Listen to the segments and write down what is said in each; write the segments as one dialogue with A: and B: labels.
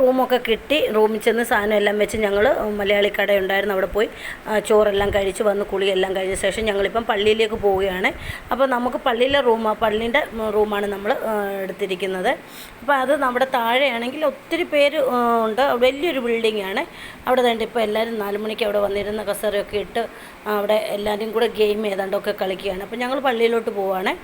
A: റൂമൊക്കെ കിട്ടി. റൂമിൽ ചെന്ന് സാധനം എല്ലാം വെച്ച് ഞങ്ങൾ മലയാളി കടയുണ്ടായിരുന്നു. അവിടെ പോയി ചോറെല്ലാം കഴിച്ച് വന്ന് കുളിയെല്ലാം കഴിഞ്ഞ ശേഷം ഞങ്ങളിപ്പം പള്ളിയിലേക്ക് പോവുകയാണ്. അപ്പോൾ നമുക്ക് പള്ളിയിലെ റൂം പള്ളീന്റെ റൂമാണ് നമ്മൾ എടുത്തിരിക്കുന്നത്. അപ്പോൾ അത് നമ്മുടെ താഴെയാണെങ്കിൽ ഒത്തിരി പേര് ഉണ്ട്. വലിയൊരു ബിൽഡിംഗ് ആണ് അവിടെ തന്നെ ഇപ്പോൾ എല്ലാവരും നാല് മണിക്ക് അവിടെ വന്നിരുന്ന കസേരയൊക്കെ ഇട്ട് അവിടെ എല്ലാവരും കൂടെ ഗെയിം ഏതാണ്ടൊക്കെ കളിക്കുകയാണ്. അപ്പോൾ ഞങ്ങൾ പള്ളിയിലോട്ട് പോവുകയാണ്.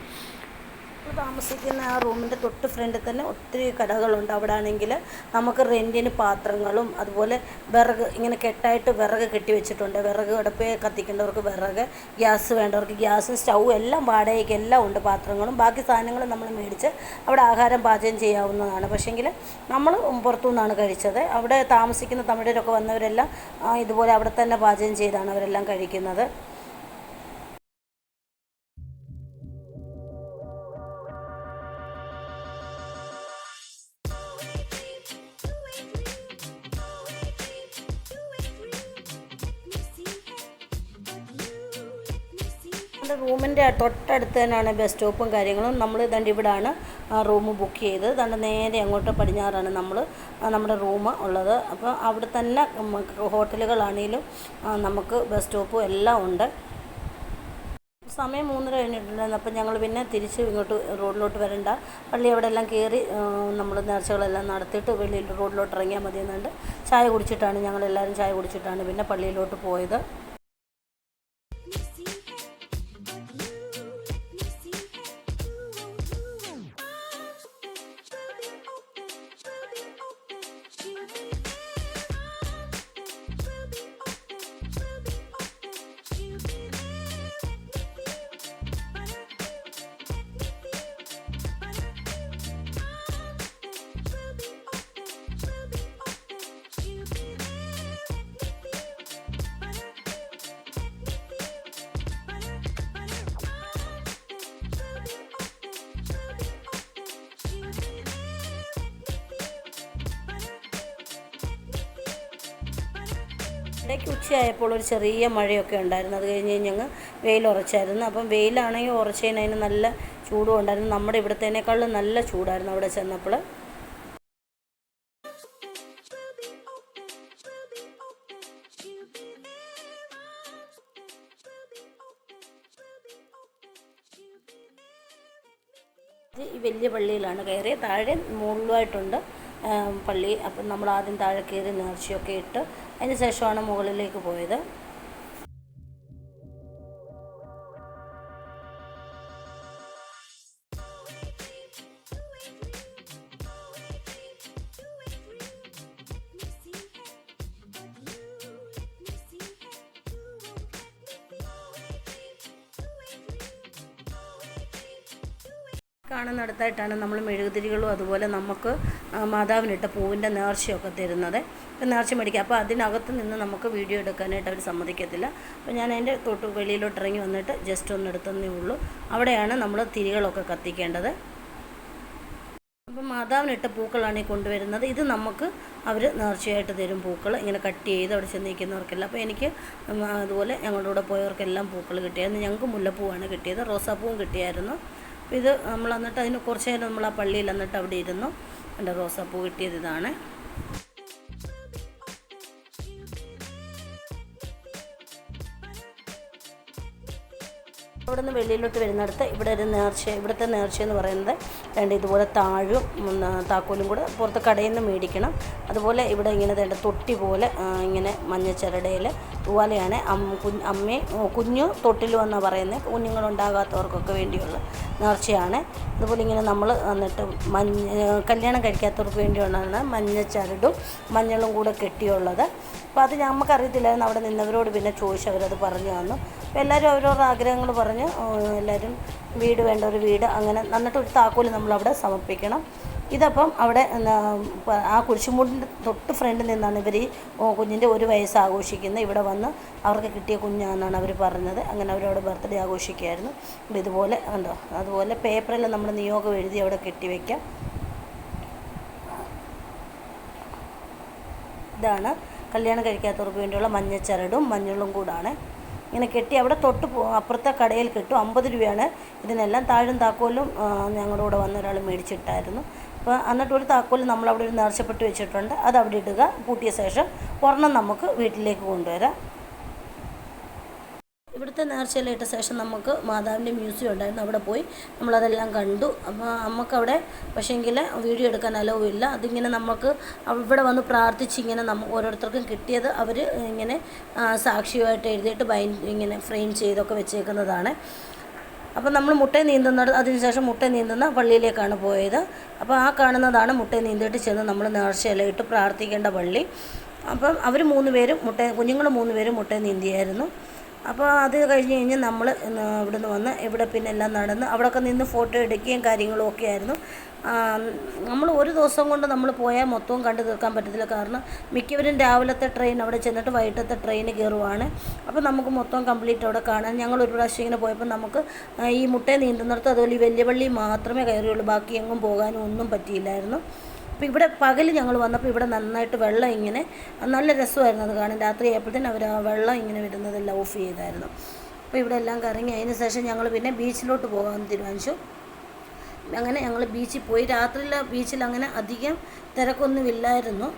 A: നമ്മൾ താമസിക്കുന്ന ആ റൂമിന്റെ തൊട്ട് ഫ്രണ്ടിൽ തന്നെ ഒത്തിരി കടകളുണ്ട്. അവിടെ ആണെങ്കിൽ നമുക്ക് റെന്റിന് പാത്രങ്ങളും അതുപോലെ വിറക് ഇങ്ങനെ കെട്ടായിട്ട് വിറക് കെട്ടി വെച്ചിട്ടുണ്ട്. വിറക് അടുപ്പ് കത്തിക്കേണ്ടവർക്ക് വിറക് ഗ്യാസ് വേണ്ടവർക്ക് ഗ്യാസും സ്റ്റൗ എല്ലാം വാടകയ്ക്ക് എല്ലാം ഉണ്ട് പാത്രങ്ങളും. ബാക്കി സാധനങ്ങളും നമ്മൾ മേടിച്ച് അവിടെ ആഹാരം പാചകം ചെയ്യാവുന്നതാണ്. പക്ഷേങ്കിൽ നമ്മൾ പുറത്തു നിന്നാണ് കഴിച്ചത്. അവിടെ താമസിക്കുന്ന തമിഴരൊക്കെ വന്നവരെല്ലാം ഇതുപോലെ അവിടെ തന്നെ പാചകം ചെയ്താണ് അവരെല്ലാം കഴിക്കുന്നത്. നമ്മുടെ റൂമിന്റെ തൊട്ടടുത്ത് തന്നെയാണ് ബസ് സ്റ്റോപ്പും കാര്യങ്ങളും. നമ്മൾ ഇതാണ്ട് ഇവിടാണ് റൂം ബുക്ക് ചെയ്ത്. ഇതാണ്ട് നേരെ അങ്ങോട്ട് പടിഞ്ഞാറാണ് നമ്മൾ നമ്മുടെ റൂം ഉള്ളത്. അപ്പോൾ അവിടെ തന്നെ ഹോട്ടലുകളാണെങ്കിലും നമുക്ക് ബസ് സ്റ്റോപ്പും എല്ലാം ഉണ്ട്. സമയം മൂന്നര കഴിഞ്ഞിട്ടുണ്ടായിരുന്നു. അപ്പം ഞങ്ങൾ പിന്നെ തിരിച്ച് ഇങ്ങോട്ട് റോഡിലോട്ട് വരണ്ട. പള്ളി അവിടെ എല്ലാം കയറി നമ്മൾ നേർച്ചകളെല്ലാം നടത്തിയിട്ട് വെളിയിൽ റോഡിലോട്ട് ഇറങ്ങിയാൽ മതി എന്നുണ്ട് ചായ കുടിച്ചിട്ടാണ് ഞങ്ങളെല്ലാവരും ചായ കുടിച്ചിട്ടാണ് പിന്നെ പള്ളിയിലോട്ട് പോയത്. ഇടയ്ക്ക് ഉച്ചയായപ്പോൾ ഒരു ചെറിയ മഴയൊക്കെ ഉണ്ടായിരുന്നു. അത് കഴിഞ്ഞ് ഞങ്ങൾ വെയിൽ ഉറച്ചായിരുന്നു. അപ്പം വെയിലാണെങ്കിൽ ഉറച്ചതിന് അതിന് നല്ല ചൂടും ഉണ്ടായിരുന്നു. നമ്മുടെ ഇവിടത്തേനേക്കാളും നല്ല ചൂടായിരുന്നു അവിടെ ചെന്നപ്പോൾ. ഈ വലിയ പള്ളിയിലാണ് കയറി താഴെ മുകളിലുമായിട്ടുണ്ട് ആ, പള്ളി. അപ്പം നമ്മൾ ആദ്യം താഴെ കയറി നേർച്ചയൊക്കെ ഇട്ട് അതിന് ശേഷമാണ് മുകളിലേക്ക് പോയത്. കാണുന്നിടത്തായിട്ടാണ് നമ്മൾ മെഴുകുതിരികളും അതുപോലെ നമുക്ക് മാതാവിനിട്ട പൂവിന്റെ നേർച്ചയൊക്കെ തരുന്നത്. നേർച്ച മേടിക്കുക അപ്പോൾ അതിനകത്ത് നിന്ന് നമുക്ക് വീഡിയോ എടുക്കാനായിട്ട് അവർ സമ്മതിക്കത്തില്ല. അപ്പോൾ ഞാൻ അതിന്റെ തൊട്ട് വെളിയിലോട്ട് ഇറങ്ങി വന്നിട്ട് ജസ്റ്റ് ഒന്ന് എടുത്തതേ ഉള്ളൂ. അവിടെയാണ് നമ്മൾ തിരികളൊക്കെ കത്തിക്കേണ്ടത്. അപ്പം മാതാവിനിട്ട പൂക്കളാണ് ഈ കൊണ്ടുവരുന്നത്. ഇത് നമുക്ക് അവർ നേർച്ചയായിട്ട് തരും പൂക്കൾ ഇങ്ങനെ കട്ട് ചെയ്ത് അവിടെ ചെന്ന് നിൽക്കുന്നവർക്കെല്ലാം അപ്പോൾ എനിക്ക് അതുപോലെ ഞങ്ങളുടെ കൂടെ പോയവർക്കെല്ലാം പൂക്കൾ കിട്ടിയായിരുന്നു ഞങ്ങൾക്ക് മുല്ലപ്പൂവാണ് കിട്ടിയത്. റോസാപ്പൂവും കിട്ടിയായിരുന്നു. അപ്പോൾ ഇത് നമ്മൾ എന്നിട്ട് അതിന് കുറച്ച് നേരം നമ്മൾ ആ പള്ളിയിൽ എന്നിട്ട് അവിടെ ഇരുന്നു. എന്റെ റോസാപ്പൂ കിട്ടിയത് ഇതാണ്. അവിടെ നിന്ന് വെളിയിലോട്ട് വരുന്നിടത്ത് ഇവിടെ ഒരു നേർച്ച ഇവിടുത്തെ നേർച്ച എന്ന് പറയുന്നത് രണ്ട് ഇതുപോലെ താഴും താക്കോലും കൂടെ പുറത്ത് കടയിൽ നിന്ന് മേടിക്കണം. അതുപോലെ ഇവിടെ ഇങ്ങനെ വേണ്ട തൊട്ടി പോലെ ഇങ്ങനെ മഞ്ഞ ചരടയിൽ ഇതുപോലെയാണ് കുഞ്ഞ് തൊട്ടിലും എന്നാണ് പറയുന്നത്. കുഞ്ഞുങ്ങളുണ്ടാകാത്തവർക്കൊക്കെ വേണ്ടിയുള്ള നേർച്ചയാണ്. അതുപോലെ ഇങ്ങനെ നമ്മൾ എന്നിട്ട് മഞ്ഞ കല്യാണം കഴിക്കാത്തവർക്ക് വേണ്ടിയുള്ളതാണ് മഞ്ഞ ചരടും മഞ്ഞളും കൂടെ കെട്ടിയുള്ളത്. അപ്പോൾ അത് നമുക്കറിയത്തില്ലായിരുന്നു അവിടെ നിന്നവരോട് പിന്നെ ചോദിച്ചു അവരത് പറഞ്ഞു തന്നു. അപ്പോൾ എല്ലാവരും അവരവരുടെ ആഗ്രഹങ്ങൾ പറഞ്ഞ് എല്ലാവരും വീട് വേണ്ട ഒരു വീട് അങ്ങനെ എന്നിട്ട് ഒരു താക്കോൽ നമ്മളവിടെ സമർപ്പിക്കണം. ഇതപ്പം അവിടെ ആ കുരിശുമൂടിന്റെ തൊട്ട് ഫ്രണ്ടിൽ നിന്നാണ് ഇവർ ഈ കുഞ്ഞിന്റെ ഒരു വയസ്സ് ആഘോഷിക്കുന്നത്. ഇവിടെ വന്ന് അവർക്ക് കിട്ടിയ കുഞ്ഞാണെന്നാണ് അവർ പറഞ്ഞത്. അങ്ങനെ അവരവിടെ ബർത്ത്ഡേ ആഘോഷിക്കുകയായിരുന്നു. ഇതുപോലെ ഉണ്ടോ അതുപോലെ പേപ്പറിൽ നമ്മൾ നിയോഗം എഴുതി അവിടെ കെട്ടിവെക്കാം. ഇതാണ്. കല്യാണം കഴിക്കാത്തവർക്ക് വേണ്ടിയുള്ള മഞ്ഞച്ചരടും മഞ്ഞളും കൂടാണ്. ഇങ്ങനെ കെട്ടി അവിടെ തൊട്ട് അപ്പുറത്തെ കടയിൽ കിട്ടും. അമ്പത് രൂപയാണ് ഇതിനെല്ലാം. താഴും താക്കോലും ഞങ്ങളുടെ കൂടെ വന്ന ഒരാൾ മേടിച്ചിട്ടായിരുന്നു. അപ്പോൾ അപ്പോൾ എന്നിട്ട് ഒരു താക്കോൽ നമ്മളവിടെ ഒരു നേർച്ചപ്പെട്ട് വെച്ചിട്ടുണ്ട്. അത് അവിടെ ഇടുക. പൂട്ടിയ ശേഷം ഒരെണ്ണം നമുക്ക് വീട്ടിലേക്ക് കൊണ്ടുവരാം. ഇവിടുത്തെ നേർച്ചയെല്ലാം ഇട്ട ശേഷം നമുക്ക് മാതാവിന്റെ മ്യൂസിയം ഉണ്ടായിരുന്നു. അവിടെ പോയി നമ്മളതെല്ലാം കണ്ടു. അപ്പോൾ നമുക്കവിടെ പക്ഷേങ്കിൽ വീഡിയോ എടുക്കാൻ അലവില്ല അതിങ്ങനെ നമുക്ക് ഇവിടെ വന്ന് പ്രാർത്ഥിച്ച് ഇങ്ങനെ നമ്മ ഓരോരുത്തർക്കും കിട്ടിയത് അവർ ഇങ്ങനെ സാക്ഷിയുമായിട്ട് എഴുതിയിട്ട് ബൈൻ ഇങ്ങനെ ഫ്രെയിം ചെയ്തൊക്കെ വെച്ചേക്കുന്നതാണ്. അപ്പോൾ നമ്മൾ മുട്ടയെ നീന്തുന്നത് അതിനുശേഷം മുട്ട നീന്തുന്ന പള്ളിയിലേക്കാണ് പോയത്. അപ്പോൾ ആ കാണുന്നതാണ് മുട്ടേ നീന്തിയിട്ട് ചെന്ന് നമ്മൾ നേർച്ചയിലിട്ട് പ്രാർത്ഥിക്കേണ്ട പള്ളി. അപ്പം അവർ മൂന്ന് പേരും മുട്ട കുഞ്ഞുങ്ങൾ മൂന്ന് പേരും മുട്ടേ നീന്തിയായിരുന്നു. അപ്പോൾ അത് കഴിഞ്ഞ് കഴിഞ്ഞ് നമ്മൾ ഇവിടുന്ന് വന്ന് ഇവിടെ പിന്നെ എല്ലാം നടന്ന് അവിടെയൊക്കെ നിന്ന് ഫോട്ടോ എടുക്കുകയും കാര്യങ്ങളും ഒക്കെ ആയിരുന്നു. നമ്മൾ ഒരു ദിവസം കൊണ്ട് നമ്മൾ പോയാൽ മൊത്തവും കണ്ടു തീർക്കാൻ പറ്റത്തില്ല. കാരണം മിക്കവരും രാവിലത്തെ ട്രെയിൻ അവിടെ ചെന്നിട്ട് വൈകിട്ടത്തെ ട്രെയിൻ കയറുവാണ് അപ്പോൾ നമുക്ക് മൊത്തം കംപ്ലീറ്റ് അവിടെ കാണാൻ. ഞങ്ങൾ ഒരു പ്രാവശ്യം ഇങ്ങനെ പോയപ്പോൾ നമുക്ക് ഈ മുട്ടയെ നീന്തുന്നിടത്ത് അതുപോലെ ഈ വലിയ പള്ളി മാത്രമേ കയറിയുള്ളൂ. ബാക്കി എങ്ങും പോകാനും ഒന്നും പറ്റിയില്ലായിരുന്നു. അപ്പോൾ ഇവിടെ പകൽ ഞങ്ങൾ വന്നപ്പോൾ ഇവിടെ നന്നായിട്ട് വെള്ളം ഇങ്ങനെ നല്ല രസമായിരുന്നു അത് കാണാൻ. രാത്രി ആയപ്പോഴത്തേനും അവർ ആ വെള്ളം ഇങ്ങനെ വരുന്നതെല്ലാം ഓഫ് ചെയ്തായിരുന്നു. അപ്പോൾ ഇവിടെ എല്ലാം കറങ്ങി അതിന് ശേഷം ഞങ്ങൾ പിന്നെ ബീച്ചിലോട്ട് പോകാമെന്ന് തീരുമാനിച്ചു. അങ്ങനെ ഞങ്ങൾ ബീച്ചിൽ പോയി. രാത്രിയിലെ ബീച്ചിൽ അങ്ങനെ അധികം തിരക്കൊന്നുമില്ലായിരുന്നു.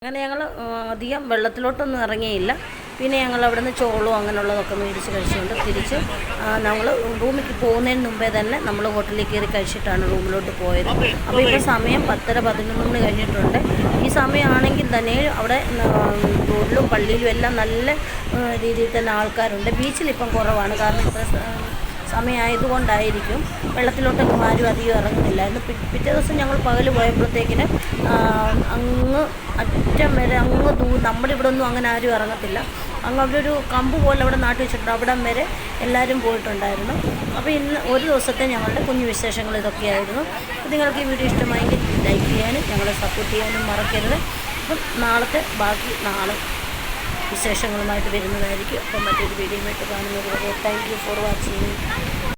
A: അങ്ങനെ ഞങ്ങൾ അധികം വെള്ളത്തിലോട്ടൊന്നും ഇറങ്ങിയില്ല. പിന്നെ ഞങ്ങൾ അവിടെ നിന്ന് ചോളും അങ്ങനെയുള്ളതൊക്കെ മേടിച്ച് കഴിച്ചുകൊണ്ട് തിരിച്ച് നമ്മൾ റൂമിലേക്ക് പോകുന്നതിന് മുമ്പേ തന്നെ നമ്മൾ ഹോട്ടലിൽ കയറി കഴിച്ചിട്ടാണ് റൂമിലോട്ട് പോയത്. അപ്പോൾ ഇപ്പോൾ സമയം പത്തര പതിനൊന്ന് മണി കഴിഞ്ഞിട്ടുണ്ട്. ഈ സമയമാണെങ്കിൽ തന്നെ അവിടെ റോഡിലും പള്ളിയിലും എല്ലാം നല്ല രീതിയിൽ തന്നെ ആൾക്കാരുണ്ട്. ബീച്ചിൽ ഇപ്പം കുറവാണ്. കാരണം ഇത്ര സമയമായതുകൊണ്ടായിരിക്കും വെള്ളത്തിലോട്ടൊന്നും ആരും അധികം ഇറങ്ങുന്നില്ലായിരുന്നു പിറ്റേ ദിവസം ഞങ്ങൾ പകൽ പോയപ്പോഴത്തേക്കിന് അങ്ങ് അറ്റം വരെ അങ്ങ് ദൂ നമ്മുടെ ഇവിടെ ഒന്നും അങ്ങനെ ആരും ഇറങ്ങത്തില്ല. അങ്ങ് അവിടെ ഒരു കമ്പ് പോലെ അവിടെ നാട്ടി വെച്ചിട്ടുണ്ട്. അവിടം വരെ എല്ലാവരും പോയിട്ടുണ്ടായിരുന്നു. അപ്പോൾ ഇന്ന് ഒരു ദിവസത്തെ ഞങ്ങളുടെ കുഞ്ഞു വിശേഷങ്ങൾ ഇതൊക്കെയായിരുന്നു. നിങ്ങൾക്ക് ഈ വീഡിയോ ഇഷ്ടമായെങ്കിൽ ലൈക്ക് ചെയ്യാനും ഞങ്ങളെ സപ്പോർട്ട് ചെയ്യാനും മറക്കരുത്. അപ്പം നാളത്തെ ബാക്കി നാളെ. വിശേഷങ്ങളുമായിട്ട് വരുന്നതായിരിക്കും. അപ്പം മറ്റൊരു വീഡിയോയുമായിട്ട് കാണുന്നത് വരെ താങ്ക് യു ഫോർ വാച്ചിങ്